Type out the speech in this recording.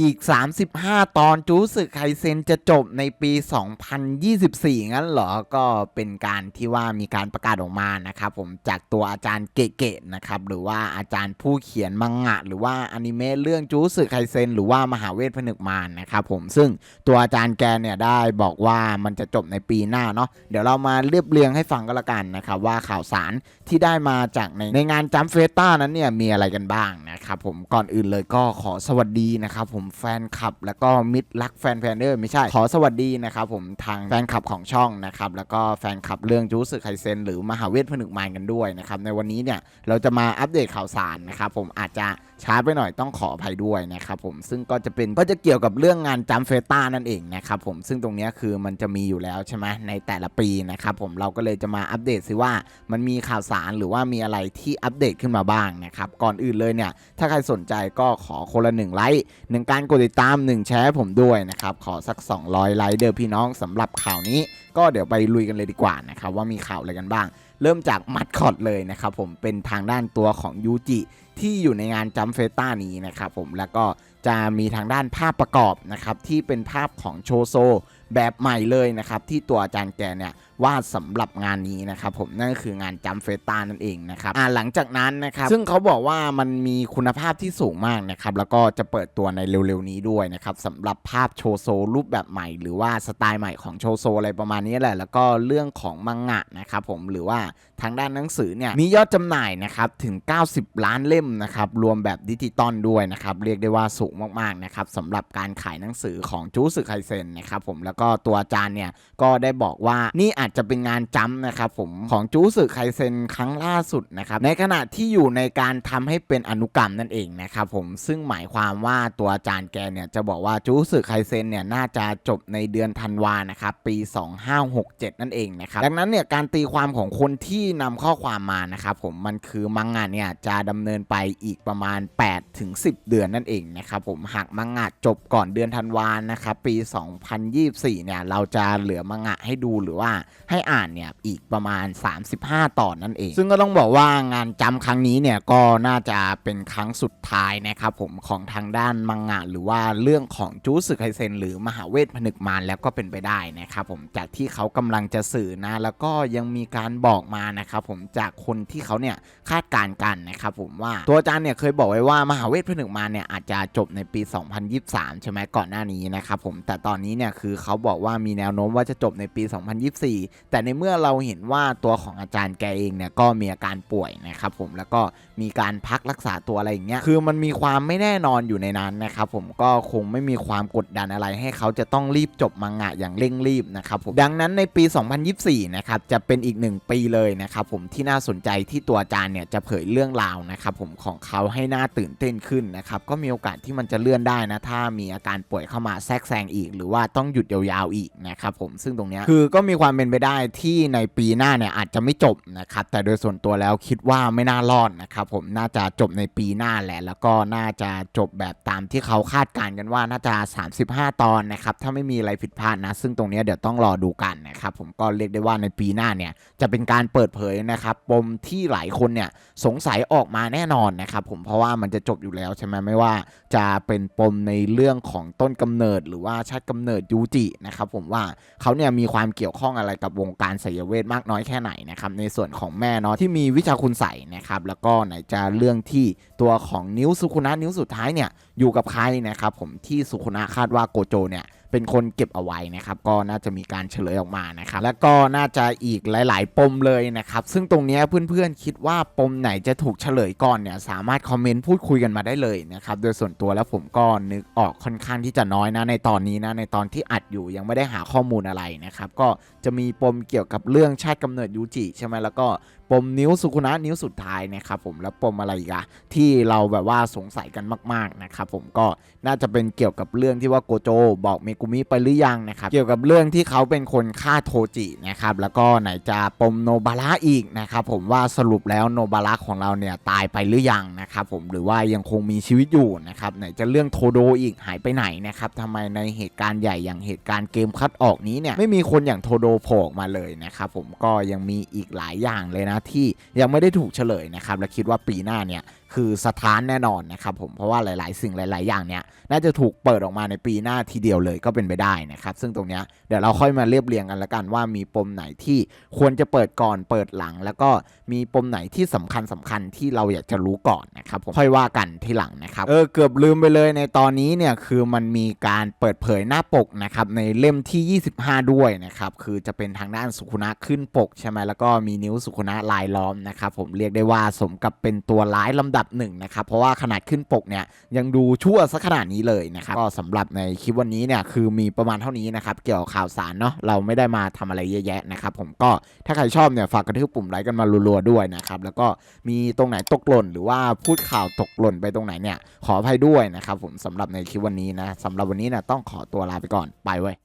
อีก 35 ตอนจูสึไคเซนจะจบในปี 2024 งั้นเหรอ ก็เป็นการที่ว่ามีการประกาศออกมานะครับผมจากตัวอาจารย์เกะๆนะครับ หรือว่าอาจารย์ผู้เขียนมังงะ หรือว่าอนิเมะเรื่องจูสึไคเซนหรือว่ามหาเวทผนึกมารนะครับผมซึ่งตัวอาจารย์แกเนี่ยได้บอกว่ามันจะจบในปีหน้าเนาะเดี๋ยวเรามาเรียบเรียงให้ฟังก็แล้วกันนะครับว่าข่าวสารที่ได้มาจากในในงานจัมเฟต้านั้นเนี่ยมีอะไรกันบ้างนะครับผมก่อนอื่นเลยก็ขอสวัสดีนะครับผมแฟนคลับ แล้วก็มิตรรักแฟนแฟนเดอร์ไม่ใช่ ขอสวัสดีนะครับผมทางแฟนคลับของช่องนะครับแล้วก็แฟนคลับเรื่องจูสึไคเซนหรือมหาเวทผนึกมารกันด้วยนะครับในวันนี้เนี่ยเราจะมาอัปเดตข่าวสารนะครับผมอาจจะช้าไปหน่อยต้องขออภัยด้วยนะครับผมซึ่งก็จะเป็นก็จะเกี่ยวกับเรื่องงานจัมเฟต้านั่นเองนะครับผมซึ่งตรงนี้คือมันจะมีอยู่แล้วใช่ไหมในแต่ละปีนะครับผมเราก็เลยจะมาอัปเดตซิว่ามันมีข่าวสารหรือว่ามีอะไรที่อัปเดตขึ้นมาบ้างนะครับก่อนอื่นเลยเนี่ยถ้าใครสนใจก็ขอคนละหนึ่งไลค์หนึ่งการกดติดตามหนึ่งแชร์ผมด้วยนะครับ ขอสัก 200 ไลค์เด้อพี่น้องสำหรับข่าวนี้ ก็เดี๋ยวไปลุยกันเลยดีกว่านะครับ ว่ามีข่าวอะไรกันบ้าง เริ่มจากมัดคอดเลยนะครับผมเป็นทางด้านตัวของยูจิที่อยู่ในงานจัมเฟต้านี้นะครับผมแล้วก็จะมีทางด้านภาพประกอบนะครับที่เป็นภาพของโชโซ แบบใหม่เลยนะครับ ที่ตัวอาจารย์แกเนี่ยวาดสำหรับงานนี้นะครับผมนั่นก็คืองานจัมเฟตานั่นเองนะครับอ่าหลังจากนั้นนะครับซึ่งเขาบอกว่ามันมีคุณภาพที่สูงมากนะครับแล้วก็จะเปิดตัวในเร็วๆนี้ด้วยนะครับสำหรับภาพโชโซรูปแบบใหม่ หรือว่าสไตล์ใหม่ของโชโซอะไรประมาณนี้แหละ แล้วก็เรื่องของมังงะนะครับผมหรือว่าทางด้านหนังสือเนี่ยมียอดจำหน่ายนะครับถึง 90 ล้านเล่มนะครับรวมแบบดิจิตอลด้วยนะครับเรียกได้ว่าสูงมากๆนะครับสำหรับการขายหนังสือของจูสึไคเซนนะครับผมแล้วก็ตัวอาจารย์เนี่ยก็ได้บอกว่านี่อาจจะเป็นงานจำนะครับผมของจูสึไคเซนครั้งล่าสุดนะครับในขณะที่อยู่ในการทำให้เป็นอนุกรรมนั่นเองนะครับผมซึ่งหมายความว่าตัวอาจารย์แกเนี่ยจะบอกว่าจูสึไคเซนเนี่ยน่าจะจบในเดือนธันวานะครับปี 2567 นั่นเองนะครับดังนั้นเนี่ยการตีความของคนที่นำข้อความมานะครับผมมันคือมังงะเนี่ยจะดำเนินไปอีกประมาณ8ถึง10 เดือนนั่นเองนะครับผมหากมังงะจบก่อนเดือนธันวานะครับปี 2024เนี่ย เราจะเหลือมังงะให้ดูหรือว่าให้อ่านเนี่ย อีกประมาณ 35 ตอนนั่นเอง ซึ่งก็ต้องบอกว่างานจำครั้งนี้เนี่ย ก็น่าจะเป็นครั้งสุดท้ายนะครับผมของทางด้านมังงะ หรือว่าเรื่องของจูสึไคเซนหรือมหาเวทผนึกมารแล้วก็เป็นไปได้นะครับผมจากที่เขากำลังจะสื่อนะ แล้วก็ยังมีการบอกมานะครับผมจากคนที่เขาเนี่ยคาดการณ์กันนะครับผมว่าตัวอาจารย์เนี่ยเคยบอกไว้ว่ามหาเวทผนึกมารเนี่ยอาจจะจบในปี 2023 ใช่ไหมก่อนหน้านี้นะครับผมแต่ตอนนี้เนี่ยคือเขาบอกว่ามีแนวโน้มว่าจะจบในปี 2024 แต่ในเมื่อเราเห็นว่าตัวของอาจารย์แกเองเนี่ยก็มีอาการป่วยนะครับผมแล้วก็มีการพักรักษาตัวอะไรอย่างเงี้ยคือมันมีความไม่แน่นอนอยู่ในนั้นนะครับผมก็คงไม่มีความกดดันอะไรให้เขาจะต้องรีบจบมังงะอย่างเร่งรีบนะครับผมดังนั้นในปี 2024 นะครับจะเป็นอีกหนึ่งปีเลยนะครับผมที่น่าสนใจที่ตัวอาจารย์เนี่ยจะเผยเรื่องราวนะครับผมของเขาให้น่าตื่นเต้นขึ้นนะครับก็มีโอกาสที่มันจะเลื่อนได้นะถ้ามีอาการป่วยเข้ามาแทรกแซงอีก หรือว่าต้องหยุดยาวๆอีกนะครับผมซึ่งตรงนี้คือก็มีความเป็นไปได้ที่ในปีหน้าเนี่ยอาจจะไม่จบนะครับแต่โดยส่วนตัวแล้วคิดว่าไม่น่ารอดนะครับผมน่าจะจบในปีหน้าแหละ แล้วก็น่าจะจบแบบตามที่เขาคาดการณ์กันว่าน่าจะ 35 ตอนนะครับถ้าไม่มีอะไรผิดพลาดนะ ซึ่งตรงนี้เดี๋ยวต้องรอดูกันนะครับผมก็เรียกได้ว่าในปีหน้าเนี่ยจะเป็นการเปิดเผยนะครับปมที่หลายคนเนี่ยสงสัยออกมาแน่นอนนะครับผมเพราะว่ามันจะจบอยู่แล้วใช่ไหมไม่ว่าจะเป็นปมในเรื่องของต้นกำเนิดหรือว่าชาติกำเนิดยูจินะครับผมว่าเขาเนี่ยมีความเกี่ยวข้องอะไรกับวงการไสยเวทมากน้อยแค่ไหนนะครับในส่วนของแม่เนาะที่มีวิชาคุณใส่นะครับแล้วก็ไหนจะเรื่องที่ตัวของนิ้วสุคุนะนิ้วสุดท้ายเนี่ยอยู่กับใครนะครับผมที่สุคุนะคาดว่าโกโจเนี่ย เป็นคนเก็บเอาไว้นะครับก็น่าจะมีการเฉลยออกมานะครับแล้วก็น่าจะอีกหลาย ๆ ปมเลยนะครับซึ่งตรงนี้เพื่อนๆคิดว่าปมไหนจะถูกเฉลยก่อนเนี่ยสามารถคอมเมนต์พูดคุยกันมาได้เลยนะครับโดยส่วนตัวแล้วผมก็นึกออกค่อนข้างที่จะน้อยนะในตอนนี้นะในตอนที่อัดอยู่ยังไม่ได้หาข้อมูลอะไรนะครับก็จะมีปมเกี่ยวกับเรื่องชาติกำเนิดยูจิใช่ไหมแล้วก็ปมนิ้วสุคุนะนิ้วสุดท้ายนะครับผมแล้วปมอะไรอีกะที่เราแบบว่าสงสัยกันมาก ๆนะครับผมก็น่าจะเป็นเกี่ยวกับเรื่องที่ว่าโกโจบอกเมกุมิไปหรือยังนะครับ เกี่ยวกับเรื่องที่เขาเป็นคนฆ่าโทจินะครับ แล้วก็ไหนจะปมโนบาระอีกนะครับ ผมว่าสรุปแล้วโนบาระของเราเนี่ยตายไปหรือยังนะครับ ผมหรือว่ายังคงมีชีวิตอยู่นะครับ ไหนจะเรื่องโทโดอีกหายไปไหนนะครับทำไมในเหตุการณ์ใหญ่อย่างเหตุการณ์เกมคัดออกนี้เนี่ยไม่มีคนอย่างโทโดโผล่ออกมาเลยนะครับผมก็ยังมีอีกหลายอย่างเลยนะที่ยังไม่ได้ถูกเฉลยนะครับและคิดว่าปีหน้าเนี่ยคือสถานแน่นอนนะครับผมเพราะว่าหลาย ๆ สิ่งหลาย ๆ อย่างเนี่ยน่าจะถูกเปิดออกมาในปีหน้าทีเดียวเลยก็เป็นไปได้นะครับ ซึ่งตรงนี้เดี๋ยวเราค่อยมาเรียบเรียงกันละกันว่ามีปมไหนที่ควรจะเปิดก่อนเปิดหลัง แล้วก็มีปมไหนที่สำคัญสำคัญที่เราอยากจะรู้ก่อนนะครับผมค่อยว่ากันทีหลังนะครับเออเกือบลืมไปเลยในตอนนี้เนี่ยคือมันมีการเปิดเผยหน้าปกนะครับในเล่มที่ 25 ด้วยนะครับคือจะเป็นทางด้านสุขุนะขึ้นปกใช่ไหมแล้วก็มีนิ้วสุขุนะลายล้อมนะครับผมเรียกได้ว่าสมกับเป็นตัวร้ายลำดับหนึ่งนะครับเพราะว่าขนาดขึ้นปกเนี่ยยังดูชั่วซะขนาดนี้เลยนะครับก็สำหรับในคลิปวันนี้เนี่ยคือมีประมาณเท่านี้นะครับเกี่ยวกับข่าวสารเนาะเราไม่ได้มาทำอะไรเยอะแยะนะครับผมก็ถ้าใครชอบเนี่ยฝากกระทืบปุ่มไลค์กันมารัวๆด้วยนะครับแล้วก็มีตรงไหนตกหล่น หรือว่าพูดข่าวตกหล่นไปตรงไหนเนี่ยขออภัยด้วยนะครับผมสำหรับในคลิปวันนี้นะสำหรับวันนี้เนี่ยต้องขอตัวลาไปก่อนไปเว้ย